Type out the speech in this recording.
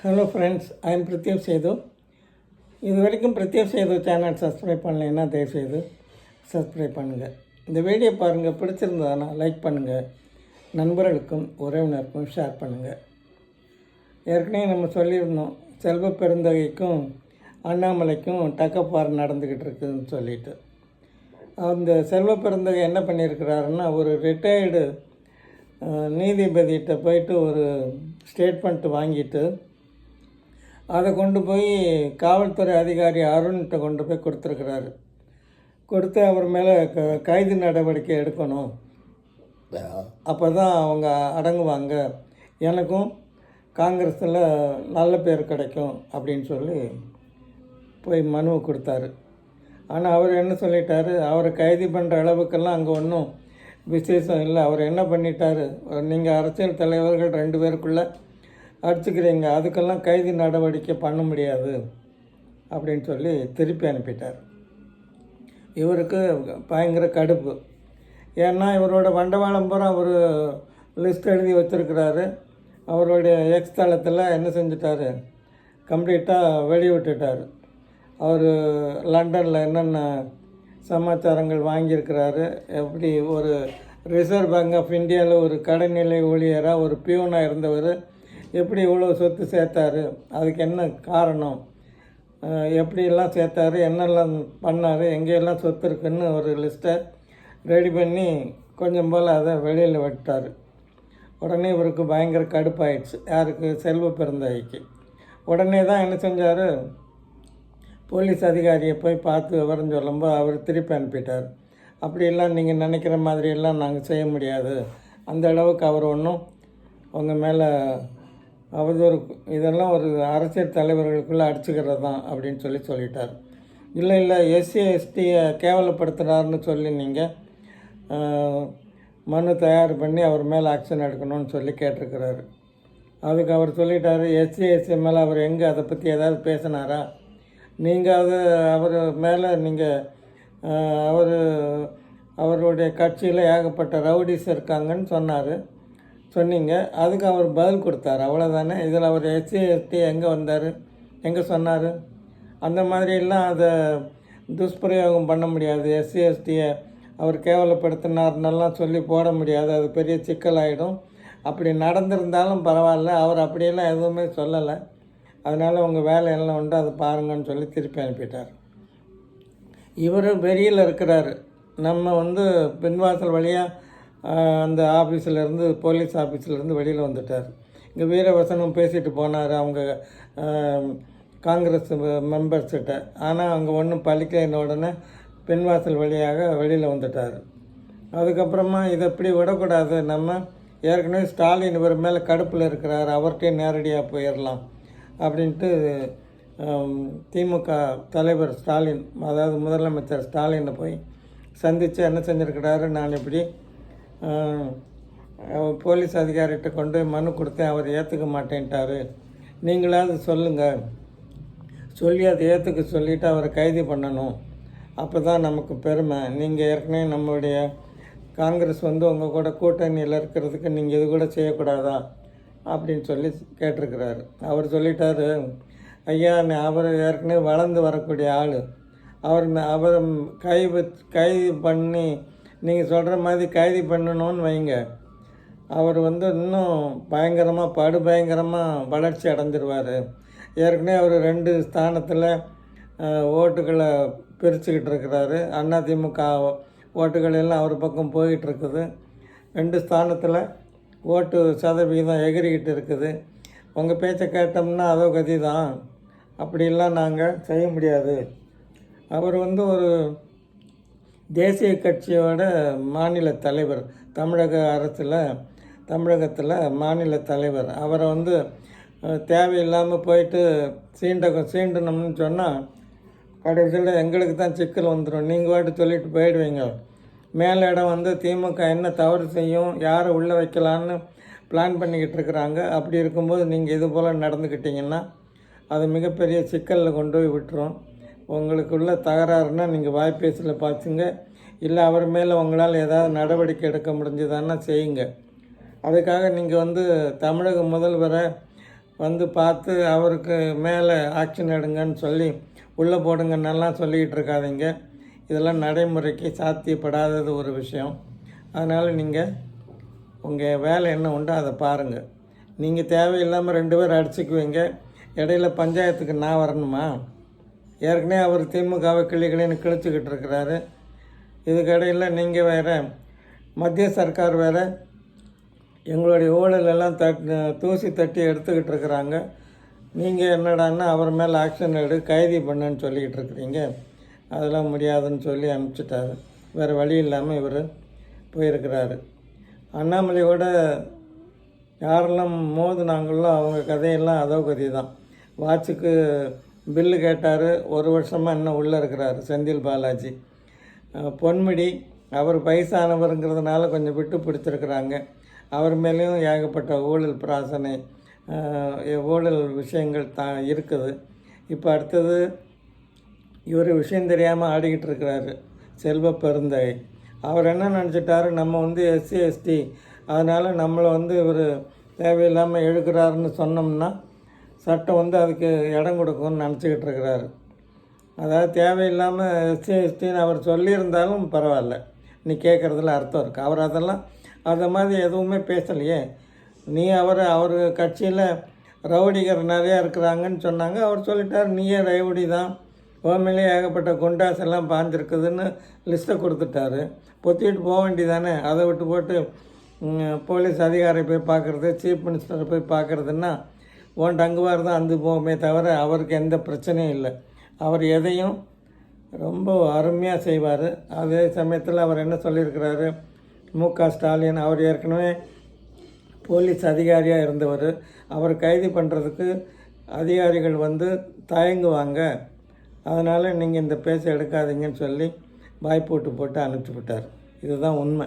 Hello friends I am Pratyev Sethu இது வரைக்கும் Pratyev Setu channel subscribe பண்ணலைன்னா தயவுசெய்து சப்ஸ்கிரைப் பண்ணுங்கள் இந்த வீடியோ பாருங்கள் பிடிச்சிருந்ததுன்னா லைக் பண்ணுங்கள் நண்பர்களுக்கும் உறவினருக்கும் ஷேர் பண்ணுங்கள் ஏற்கனவே நம்ம சொல்லியிருந்தோம் செல்வ பெருந்தகைக்கும் அண்ணாமலைக்கும் டக்கப்பார் நடந்துக்கிட்டு இருக்குதுன்னு சொல்லிட்டு. அந்த செல்வ பெருந்தகை என்ன பண்ணியிருக்கிறாருன்னா ஒரு ரிட்டையர்டு நீதிபதிகிட்ட போயிட்டு ஒரு ஸ்டேட்மெண்ட் வாங்கிட்டு அதை கொண்டு போய் காவல்துறை அதிகாரி அருண்கிட்ட கொண்டு போய் கொடுத்துருக்குறாரு. கொடுத்து அவர் மேலே க கைது நடவடிக்கை எடுக்கணும். அப்போ தான் அவங்க அடங்குவாங்க. எனக்கும் காங்கிரஸில் நல்ல பேர் கிடைக்கும் அப்படின்னு சொல்லி போய் மனுவை கொடுத்தாரு. ஆனால் அவர் என்ன சொல்லிட்டாரு? அவரை கைது பண்ணுற அளவுக்கெல்லாம் அங்கே ஒன்றும் விசேஷம் இல்லை. அவர் என்ன பண்ணிட்டாரு? நீங்கள் அரசியல் தலைவர்கள் ரெண்டு பேருக்குள்ளே அடிச்சுக்கிறீங்க அதுக்கெல்லாம் கைது நடவடிக்கை பண்ண முடியாது அப்படின்னு சொல்லி திருப்பி அனுப்பிட்டார். இவருக்கு பயங்கர கடுப்பு. ஏன்னா இவரோட வண்டவாளம் பூரா ஒரு லிஸ்ட் எழுதி வச்சுருக்கிறாரு. அவருடைய எக்ஸ் தளத்தில் என்ன செஞ்சிட்டாரு? கம்ப்ளீட்டாக வெளிவிட்டுட்டார் அவர் லண்டனில் என்னென்ன சமாச்சாரங்கள் வாங்கியிருக்கிறாரு? எப்படி ஒரு ரிசர்வ் பேங்க் ஆஃப் இந்தியாவில் ஒரு கடைநிலை ஊழியராக ஒரு பியூனாக இருந்தவர் எப்படி இவ்வளோ சொத்து சேர்த்தாரு? அதுக்கு என்ன காரணம்? எப்படியெல்லாம் சேர்த்தாரு? என்னெல்லாம் பண்ணார்? எங்கேயெல்லாம் சொத்து இருக்குன்னு ஒரு லிஸ்ட்டை ரெடி பண்ணி கொஞ்சம் போல் அதை வெளியில் விட்டார். உடனே இவருக்கு பயங்கர கடுப்பாயிடுச்சு. யாருக்கு? செல்வ பிறந்தாய்க்கு உடனே தான் என்ன செஞ்சார்? போலீஸ் அதிகாரியை போய் பார்த்து விவரம் சொல்லும்போது அவர் திருப்பி அனுப்பிட்டார். அப்படியெல்லாம் நீங்கள் நினைக்கிற மாதிரியெல்லாம் நாங்கள் செய்ய முடியாது. அந்த அளவுக்கு அவர் ஒன்றும் உங்கள் மேலே அவதூறு இதெல்லாம் ஒரு அரசியல் தலைவர்களுக்குள்ளே அடிச்சுக்கிறது தான் அப்படின்னு சொல்லி சொல்லிட்டார். இல்லை இல்லை எஸ்சி எஸ்டியை கேவலப்படுத்துகிறாருன்னு சொல்லி நீங்கள் மனு தயார் பண்ணி அவர் மேலே ஆக்ஷன் எடுக்கணும்னு சொல்லி கேட்டிருக்கிறாரு. அதுக்கு அவர் சொல்லிட்டாரு எஸ்சி எஸ்சி மேலே அவர் எங்கே அதை பற்றி ஏதாவது பேசினாரா? நீங்கள் அது அவர் மேலே நீங்கள் அவர் அவருடைய கட்சியில் ஏகப்பட்ட ரவுடிஸ் இருக்காங்கன்னு சொன்னார். சொன்னீங்க. அதுக்கு அவர் பதில் கொடுத்தாரு. அவ்வளோதானே இதில் அவர் எஸ்சிஎஸ்டி எங்கே வந்தார்? எங்கே சொன்னார்? அந்த மாதிரிலாம் அதை துஷ்பிரயோகம் பண்ண முடியாது. எஸ்சி எஸ்டியை அவர் கேவலப்படுத்தினார்னெல்லாம் சொல்லி போட முடியாது. அது பெரிய சிக்கலாயிடும். அப்படி நடந்திருந்தாலும் பரவாயில்ல. அவர் அப்படியெல்லாம் எதுவுமே சொல்லலை. அதனால் உங்கள் வேலையெல்லாம் உண்டு. அதை பாருங்கன்னு சொல்லி திருப்பி அனுப்பிட்டார். இவர் வெளியில் இருக்கிறாரு. நம்ம வந்து பின்வாசல் வழியாக அந்த ஆஃபீஸிலேருந்து போலீஸ் ஆஃபீஸிலேருந்து வெளியில் வந்துட்டார். இங்கே வீரவசனம் பேசிட்டு போனார் அவங்க காங்கிரஸ் மெம்பர்ஸ்கிட்ட ஆனால் அவங்க ஒன்றும் பழிக்கலைன உடனே பின்வாசல் வழியாக வெளியில் வந்துட்டார். அதுக்கப்புறமா இதை இப்படி விடக்கூடாது. நம்ம ஏற்கனவே ஸ்டாலின் இவர் மேலே கடுப்பில் இருக்கிறார் அவர்கிட்டே நேரடியாக போயிடலாம் அப்படின்ட்டு திமுக தலைவர் ஸ்டாலின் அதாவது முதலமைச்சர் ஸ்டாலினை போய் சந்தித்து என்ன செஞ்சுருக்கிறாரு நான் இப்படி போலீஸ் அதிகாரிகிட்ட கொண்டு மனு கொடுத்தேன் அவர் ஏற்றுக்க மாட்டேன்ட்டாரு. நீங்களாவது சொல்லுங்கள் சொல்லி அதை ஏற்றுக்க சொல்லிவிட்டு அவரை கைது பண்ணணும். அப்போ தான் நமக்கு பெருமை. நீங்கள் ஏற்கனவே நம்மளுடைய காங்கிரஸ் வந்து உங்கள் கூட கூட்டணியில் இருக்கிறதுக்கு நீங்கள் இது கூட செய்யக்கூடாதா? அப்படின்னு சொல்லி கேட்டிருக்கிறாரு. அவர் சொல்லிட்டாரு ஐயா அவர் ஏற்கனவே வளர்ந்து வரக்கூடிய ஆள். அவர் அவர் கை கை கைது பண்ணி நீங்கள் சொல்கிற மாதிரி கைது பண்ணணும்னு வைங்க. அவர் வந்து இன்னும் பயங்கரமாக படு பயங்கரமாக வளர்ச்சி அடைஞ்சிருவார். ஏற்கனவே அவர் ரெண்டு ஸ்தானத்தில் ஓட்டுகளை பிரிச்சுக்கிட்டு இருக்கிறாரு. அதிமுக ஓட்டுகள் எல்லாம் அவர் பக்கம் போயிட்டுருக்குது ரெண்டு ஸ்தானத்தில் ஓட்டு சதவிகிதம் எகிரிக்கிட்டு இருக்குது. உங்கள் பேச்சை கேட்டோம்னா அதோ கதி தான் அப்படிலாம் நாங்கள் செய்ய முடியாது. அவர் வந்து ஒரு தேசிய கட்சியோட மாநில தலைவர் தமிழக அரசில் தமிழகத்தில் மாநில தலைவர். அவரை வந்து தேவையில்லாமல் போயிட்டு சீண்ட சீண்டணும்னு சொன்னால் கடைசியில் எங்களுக்கு தான் சிக்கல் வந்துடும் நீங்கள் வாட்டு சொல்லிட்டு போயிடுவீங்க. மேல் இடம் வந்து திமுக என்ன தவறு செய்யும் யாரை உள்ளே வைக்கலான்னு பிளான் பண்ணிக்கிட்டு இருக்கிறாங்க. அப்படி இருக்கும்போது நீங்கள் இது போல் நடந்துக்கிட்டிங்கன்னா அது மிகப்பெரிய சிக்கலில் கொண்டு போய் விட்டுரும். உங்களுக்குள்ள தகராறுனா நீங்கள் வாய்ப்பேசில் பார்த்துங்க இல்லை அவர் மேலே உங்களால் ஏதாவது நடவடிக்கை எடுக்க முடிஞ்சதான்னா செய்யுங்க. அதுக்காக நீங்கள் வந்து தமிழக முதல்வரை வந்து பார்த்து அவருக்கு மேலே ஆக்ஷன் எடுங்கன்னு சொல்லி உள்ளே போடுங்கன்னெல்லாம் சொல்லிக்கிட்டு இருக்காதீங்க. இதெல்லாம் நடைமுறைக்கு சாத்தியப்படாதது ஒரு விஷயம். அதனால் நீங்கள் உங்கள் வேலை என்ன உண்டோ அதை பாருங்கள் நீங்கள் தேவையில்லாமல் ரெண்டு பேர் அடிச்சுக்குவீங்க. இடையில பஞ்சாயத்துக்கு நான் வரணுமா? ஏற்கனவே அவர் திமுகவை கிளி கிளின்னு கிழிச்சிக்கிட்டு இருக்கிறாரு. இதுக்கடையில் நீங்கள் வேறு மத்திய சர்க்கார் வேறு எங்களுடைய ஊழலெல்லாம் தட் தூசி தட்டி எடுத்துக்கிட்டு இருக்கிறாங்க. நீங்கள் என்னடான்னா அவர் மேலே ஆக்ஷன் எடு கைது பண்ணுன்னு சொல்லிக்கிட்டு இருக்கிறீங்க. அதெல்லாம் முடியாதுன்னு சொல்லி அனுப்பிச்சிட்டாரு. வேறு வழி இல்லாமல் இவர் போயிருக்கிறாரு. அண்ணாமலையோட யாரெல்லாம் மோதுனாங்களோ அவங்க கதையெல்லாம் அதோ கதி தான் வாட்சுக்கு பில்லு கேட்டார் ஒரு வருஷமாக இன்னும் உள்ளே இருக்கிறார் செந்தில் பாலாஜி. பொன்முடி அவர் வயசானவருங்கிறதுனால கொஞ்சம் விட்டு பிடிச்சிருக்கிறாங்க. அவர் மேலேயும் ஏகப்பட்ட ஊழல் பிராசனை ஊழல் விஷயங்கள் தான் இருக்குது. இப்போ அடுத்தது இவர் விஷயம் தெரியாமல் ஆடிக்கிட்டு இருக்கிறாரு செல்வ பெருந்தகை. அவர் என்ன நினச்சிட்டாரு நம்ம வந்து எஸ்சி எஸ்டி அதனால் நம்மளை வந்து இவர் தேவையில்லாமல் எழுக்கிறாருன்னு சொன்னோம்னா சட்டம் வந்து அதுக்கு இடம் கொடுக்கும்னு நினச்சிக்கிட்டு இருக்கிறாரு. அதாவது தேவையில்லாமல் எஸ்சி எஸ்டின்னு அவர் சொல்லியிருந்தாலும் பரவாயில்ல. நீ கேட்குறதுல அர்த்தம் இருக்குது அவர் அதெல்லாம் அதை மாதிரி எதுவுமே பேசலையே. நீ அவர் அவர் கட்சியில் ரவுடிகர் நிறையா இருக்கிறாங்கன்னு சொன்னாங்க. அவர் சொல்லிட்டார் நீயே ரவுடி தான். உண்மையிலே ஏகப்பட்ட குண்டாஸ் எல்லாம் பாஞ்சிருக்குதுன்னு லிஸ்ட்டை கொடுத்துட்டாரு. பொத்திட்டு போக வேண்டியதானே? அதை விட்டு போட்டு போலீஸ் அதிகாரி போய் பார்க்குறது சீஃப் மினிஸ்டரை போய் பார்க்குறதுன்னா ஓன் டங்குவார் தான் அந்து போகுமே தவிர அவருக்கு எந்த பிரச்சனையும் இல்லை. அவர் எதையும் ரொம்ப அருமையாக செய்வார். அதே சமயத்தில் அவர் என்ன சொல்லியிருக்கிறாரு? மு க ஸ்டாலின் அவர் ஏற்கனவே போலீஸ் அதிகாரியாக இருந்தவர். அவர் கைது பண்ணுறதுக்கு அதிகாரிகள் வந்து தயங்குவாங்க. அதனால் நீங்கள் இந்த பேச்சை எடுக்காதீங்கன்னு சொல்லி வாய்ப்பு விட்டு போட்டு அனுப்பிச்சி விட்டார். இதுதான் உண்மை.